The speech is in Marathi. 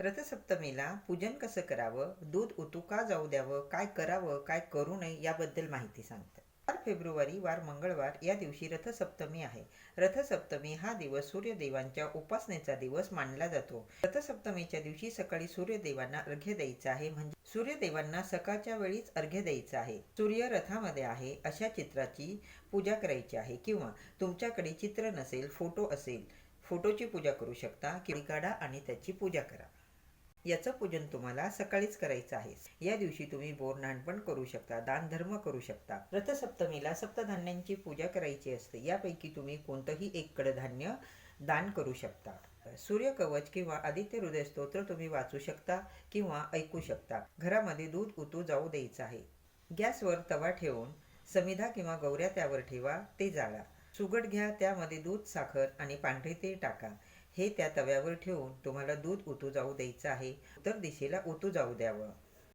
रथसप्तमीला पूजन कसं करावं दूध उतू का जाऊ द्यावं काय करावं काय करू नये याबद्दल माहिती सांगते. चार फेब्रुवारी वार मंगळवार या दिवशी रथसप्तमी आहे. रथसप्तमी हा दिवस सूर्यदेवांच्या उपासनेचा दिवस मानला जातो. रथसप्तमीच्या दिवशी सकाळी सूर्यदेवांना अर्घ्य द्यायचं आहे म्हणजे सूर्यदेवांना सकाळच्या वेळीच अर्घ्य द्यायचं आहे. सूर्य रथामध्ये आहे अशा चित्राची पूजा करायची आहे किंवा तुमच्याकडे चित्र नसेल फोटो असेल फोटोची पूजा करू शकता किंवा काढा आणि त्याची पूजा करा. याचं पूजन तुम्हाला सकाळीच करायचं आहे. या दिवशी तुम्ही बोरनाण पण करू शकता दानधर्म करू शकता. रथसप्तमीला सप्तधान्यांची पूजा करायची असते. यापैकी तुम्ही कोणतंही एक कडधान्य दान करू शकता. सूर्यकवच किंवा आदित्य हृदय स्तोत्र तुम्ही वाचू शकता किंवा ऐकू शकता. घरामध्ये दूध उतू जाऊ द्यायचं आहे. गॅसवर तवा ठेवून समिधा किंवा गौऱ्या त्यावर ठेवा ते जाळा. सुगट घ्या त्यामध्ये दूध साखर आणि पांढरे ते टाका. हे त्या तव्यावर ठेवून तुम्हाला दूध उतू जाऊ द्यायचं आहे. उत्तर दिशेला उतू जाऊ द्यावं.